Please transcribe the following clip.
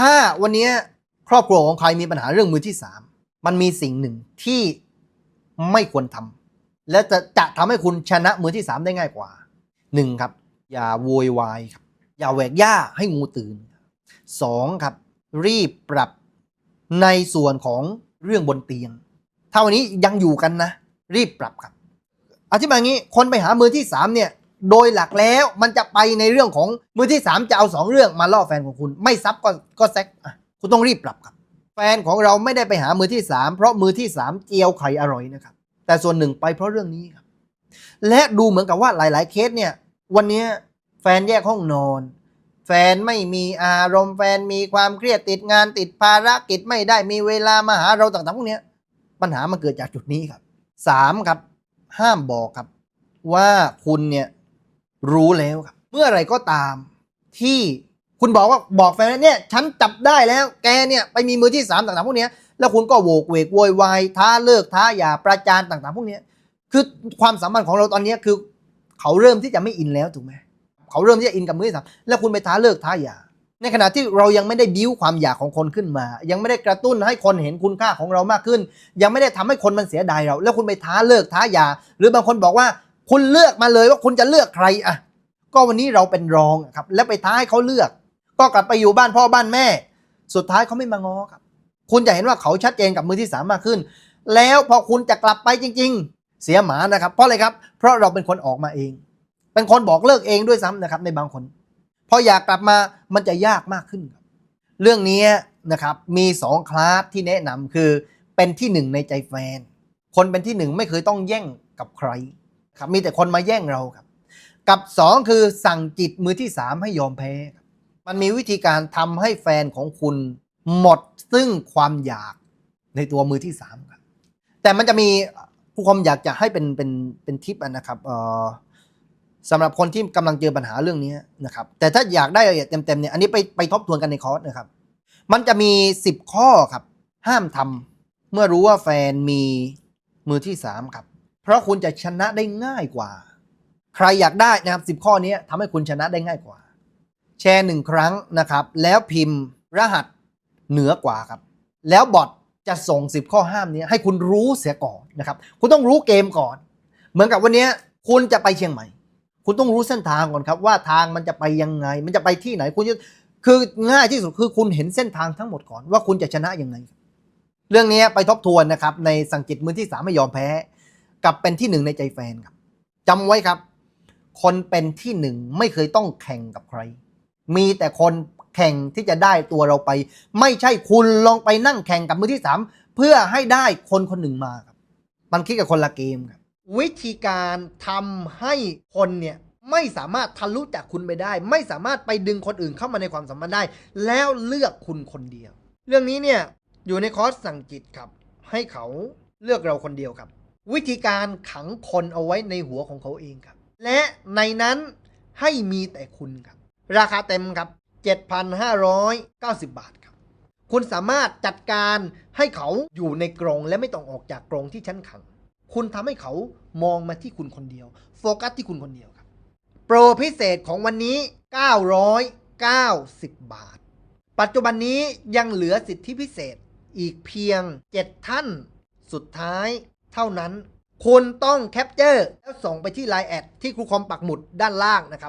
ถ้าวันนี้ครอบครัวของใครมีปัญหาเรื่องมือที่สามมันมีสิ่งหนึ่งที่ไม่ควรทำและจะจะทำให้คุณชนะมือที่สามได้ง่ายกว่าหนึ่งครับ อย่าโวยวายครับอย่าแหวกหญ้าให้งูตื่นสองครับ รีบปรับในส่วนของเรื่องบนเตียง ถ้าวันนี้ยังอยู่กันนะ รีบปรับครับอธิบายงี้คนไปหามือที่สามเนี่ย โดยหลักแล้วมันจะไปในเรื่องของมือที่สามจะเอาสองเรื่องมาล่อแฟนของคุณ ไม่ซับก็ก็แซกคุณต้องรีบปรับครับ แฟนของเราไม่ได้ไปหามือที่สามเพราะมือที่สามเจียวไข่อร่อยนะครับ แต่ส่วนหนึ่งไปเพราะเรื่องนี้ครับ และดูเหมือนกับว่าหลาย ๆ เคสเนี่ยวันนี้แฟนแยกห้องนอน แฟนไม่มีอารมณ์แฟนมีความเครียดติดงานติดภารกิจไม่ได้มีเวลามาหาเราต่างๆพวกนี้ปัญหามันเกิดจากจุดนี้ครับสามครับ ห้ามบอกครับ ว่าคุณเนี่ย รู้แล้วครับ เมื่อไรก็ตาม ที่คุณบอกว่าบอกแฟนเนี่ยฉันจับได้แล้วแกเนี่ยไปมีมือที่สามต่างๆพวกนี้แล้วคุณก็โวกเวกโวยวายท้าเลิกท้าอย่าประจานต่างๆ พวกนี้คือความสัมพันธ์ของเราตอนนี้คือ เขาเริ่มที่จะไม่อินแล้วถูกไหมเขาเริ่มที่จะอินกับมือที่สามแล้วคุณไปท้าเลิกท้าอย่าในขณะที่เรายังไม่ได้บิ้วความอยากของคนขึ้นมา ยังไม่ได้กระตุ้นให้คนเห็นคุณค่าของเรามากขึ้น ยังไม่ได้ทำให้คนมันเสียดายเรา แล้วคุณไปท้าเลิกท้าอย่า หรือบางคนบอกว่า คุณเลือกมาเลยว่าคุณจะเลือกใครอะ ก็วันนี้เราเป็นรองครับ แล้วไปท้าให้เขาเลือก ก็กลับไปอยู่บ้านพ่อบ้านแม่ สุดท้ายเขาไม่มาง้อครับ คุณจะเห็นว่าเขาชัดเจนกับมือที่สามมากขึ้น แล้วพอคุณจะกลับไปจริง ๆ เสียหมานะครับ เพราะอะไรครับ เพราะเราเป็นคนออกมาเอง เป็นคนบอกเลิกเองด้วยซ้ำนะครับ ในบางคน พออยากกลับมามันจะยากมากขึ้นครับ เรื่องนี้นะครับมีสองคลาสที่แนะนำคือเป็นที่หนึ่งในใจแฟน คนเป็นที่หนึ่งไม่เคยต้องแย่งกับใคร ครับมีแต่คนมาแย่งเราครับ กับสองคือสั่งจิตมือที่สามให้ยอมแพ้ครับมันมีวิธีการทำให้แฟนของคุณหมดซึ่งความอยากในตัวมือที่สามครับ แต่มันจะมีผู้คมอยากจะให้เป็นเป็นเป็นทิปนะครับเอ่อสำหรับคนที่กำลังเจอปัญหาเรื่องนี้นะครับ แต่ถ้าอยากได้รายละเอียดเต็มๆเนี่ยอันนี้ไปไปทบทวนกันในคอร์สนะครับ มันจะมี 10 ข้อครับ ห้ามทำเมื่อรู้ว่าแฟนมีมือที่สามครับ เพราะคุณจะชนะได้ง่ายกว่า ใครอยากได้นะครับ10ข้อนี้ทำให้คุณชนะได้ง่ายกว่า แชร์หนึ่งครั้งนะครับ แล้วพิมพ์รหัสเหนือกว่าครับ แล้วบอทจะส่ง 10 ข้อห้ามนี้ให้คุณรู้เสียก่อนนะครับ คุณต้องรู้เกมก่อน เหมือนกับวันนี้คุณจะไปเชียงใหม่ คุณต้องรู้เส้นทางก่อนครับ ว่าทางมันจะไปยังไง มันจะไปที่ไหน คุณจะคือง่ายที่สุดคือคุณเห็นเส้นทางทั้งหมดก่อนว่าคุณจะชนะยังไง เรื่องนี้ไปทบทวนนะครับในสังกิตมือที่สามไม่ยอมแพ้ กับเป็นที่หนึ่งในใจแฟนครับจำไว้ครับ คนเป็นที่หนึ่งไม่เคยต้องแข่งกับใคร มีแต่คนแข่งที่จะได้ตัวเราไป ไม่ใช่คุณลองไปนั่งแข่งกับมือที่สามเพื่อให้ได้คนคนหนึ่งมาครับ มันคิดกับคนละเกมครับ วิธีการทำให้คนเนี่ยไม่สามารถทะลุจากคุณไปได้ ไม่สามารถไปดึงคนอื่นเข้ามาในความสัมพันธ์ได้ แล้วเลือกคุณคนเดียว เรื่องนี้เนี่ยอยู่ในคอร์สสั่งจิตครับ ให้เขาเลือกเราคนเดียวครับ วิธีการขังคนเอาไว้ในหัวของเขาเองครับ และในนั้นให้มีแต่คุณครับ ราคาเต็มครับ 7,590 บาทครับ คุณสามารถจัดการให้เขาอยู่ในกรงและไม่ต้องออกจากกรงที่ชั้นขัง คุณทำให้เขามองมาที่คุณคนเดียว โฟกัสที่คุณคนเดียวครับ โปรพิเศษของวันนี้ 990 บาท ปัจจุบันนี้ยังเหลือสิทธิพิเศษอีกเพียง 7 ท่าน สุดท้าย เท่านั้น คุณต้องแคปเจอร์แล้วส่งไปที่ไลน์แอดที่ครูคอมปักหมุดด้านล่างนะครับ